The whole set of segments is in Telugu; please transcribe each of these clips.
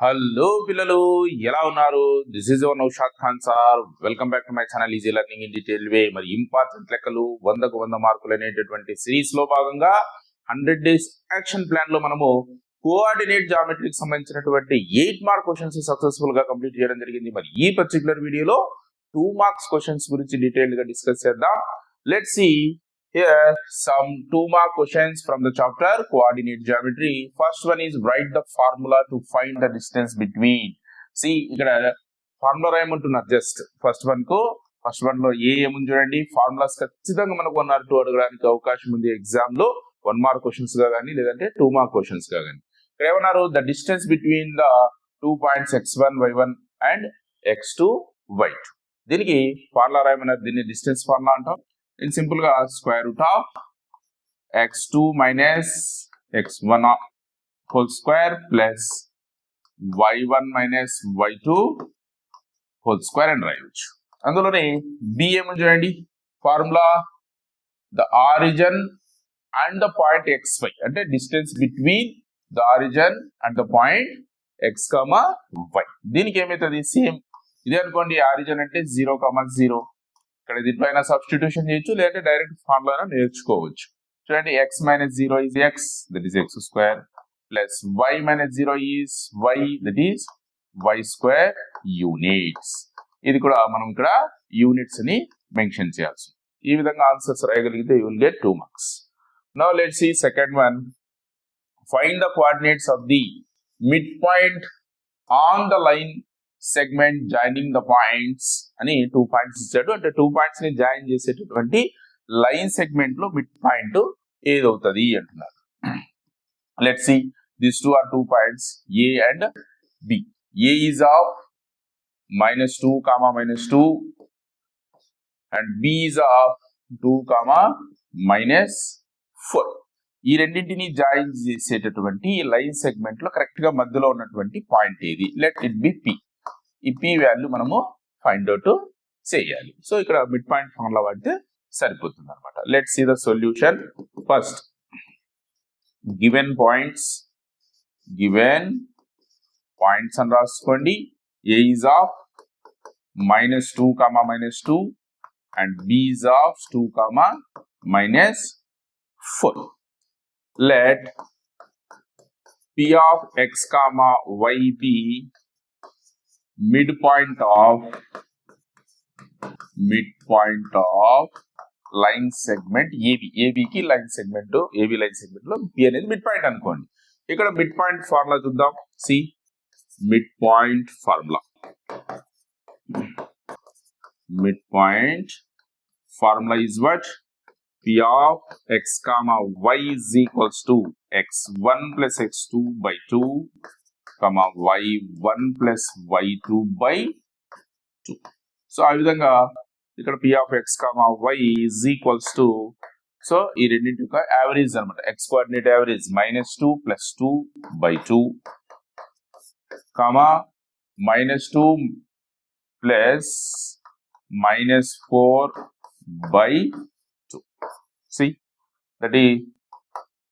హలో పిల్లలు ఎలా ఉన్నారు? This is your Naushad Khan sir welcome back to my channel easy learning in detail way మరి ఇంపార్టెంట్ లెక్కలు వందకు వంద మార్కులు అనేటటువంటి సిరీస్లో భాగంగా హండ్రెడ్ డేస్ యాక్షన్ ప్లాన్లో మనము కోఆర్డినేట్ జామెట్రీకి సంబంధించినటువంటి ఎయిట్ మార్క్ క్వశ్చన్స్ సక్సెస్ఫుల్గా కంప్లీట్ చేయడం జరిగింది. మరి ఈ పర్టికులర్ వీడియోలో టూ మార్క్స్ క్వశ్చన్స్ గురించి డీటెయిల్డ్గా డిస్కస్ చేద్దాం. Let see Here, some two mark questions from the chapter. Coordinate geometry. First one is write the formula to find the distance between. See, ఇక్కడ ఫార్ములా రాయమంటున్నారు జస్ట్ ఫస్ట్ వన్కు. ఫస్ట్ వన్లో ఏ ఏముంది చూడండి. ఫార్ములాస్ ఖచ్చితంగా మనకు వన్ ఆర్ టూ అడగడానికి అవకాశం ఉంది ఎగ్జామ్లో. వన్ మార్క్ క్వశ్చన్స్గా కానీ లేదంటే టూ మార్క్ క్వశ్చన్స్గా కానీ. ఇక్కడ ఏమన్నారు? The distance between the two points x one y one and x two y two దీనికి ఫార్ములా రాయమన్నారు. దీన్ని డిస్టెన్స్ ఫార్ములా అంటాం. ఇది సింపుల్గా square root of x2 minus x1 whole square plus y1 minus y2 whole square అని రాయవచ్చు అందులోనే బి ఏమని చూడండి? Formula the origin and the point x y అంటే distance between the origin and the point x comma y. దీనికి ఏమవుతుంది సేమ్. ఇదే అనుకోండి ఆరిజన్ అంటే జీరో కామా జీరో. ఇక్కడ దీంట్లో సబ్స్టిట్యూషన్ చేయొచ్చు లేదంటే డైరెక్ట్ ఫార్ములా అయినా నేర్చుకోవచ్చు. చూడండి x minus zero is x that is x square plus y minus zero is y that is y square units ఇది కూడా మనం ఇక్కడ యూనిట్స్ని మెన్షన్ చేయాల్సి ఈ విధంగా answers రాయగలిగితే you will get two marks no let see second one find the coordinates of the mid point on the line segment joining the points అని టూ పాయింట్స్ ఇచ్చాడు. అంటే టూ పాయింట్స్ని జాయిన్ చేసేటటువంటి లైన్ సెగ్మెంట్లో మిడ్ పాయింట్ ఏదవుతుంది అంటున్నారు. Let see this two are two points A and B A is of minus two comma minus two and B is of two comma minus four ఈ రెండింటిని జాయిన్ చేసేటటువంటి లైన్ సెగ్మెంట్లో కరెక్ట్గా మధ్యలో ఉన్నటువంటి పాయింట్ ఏది? లెట్ ఇట్ బి పి ఈ పి వాల్యూ మనము ఫైండ్ అవుట్ చేయాలి. సో ఇక్కడ మిడ్ పాయింట్ ఫార్ములా వాడితే సరిపోతుంది అనమాట let see the solution first given points given points అని రాసుకోండి. A is of minus two comma minus two and B is of two comma minus four let p of x comma y be midpoint of midpoint of line segment AB ఏబికి line segment AB line సెగ్మెంట్లో బి అనేది మిడ్ పాయింట్ అనుకోండి. ఇక్కడ మిడ్ పాయింట్ ఫార్ములా చూద్దాం. See mid point formula mid point formula is what p of x comma y is equals to x1 plus x2 by 2 comma y1 plus y2 by 2 so ఆ విధంగా ఇక్కడ P of x comma y is equals to so ఈ రెండింటి యొక్క యావరేజ్ అనమాట x coordinate average minus two plus two by two comma minus two plus minus four by two see that ఈ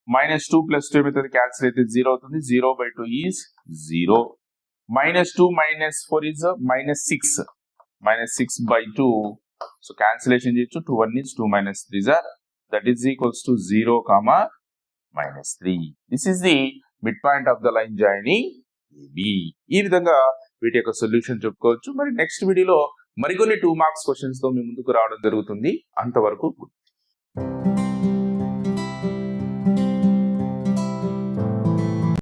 మైనస్ టూ ప్లస్ టూ ఏమవుతుంది క్యాన్సిల్ అయితే జీరో అవుతుంది zero by two is zero minus two minus four is minus six minus six by two so cancellation చేయొచ్చు. Two one is two minus three jar that is equals to zero comma minus three this is the mid point of the line joining B ఈ విధంగా వీటి యొక్క సొల్యూషన్ చెప్పుకోవచ్చు. మరి నెక్స్ట్ వీడియోలో మరికొన్ని టూ మార్క్స్ క్వశ్చన్స్తో మీ ముందుకు రావడం జరుగుతుంది. అంతవరకు thank you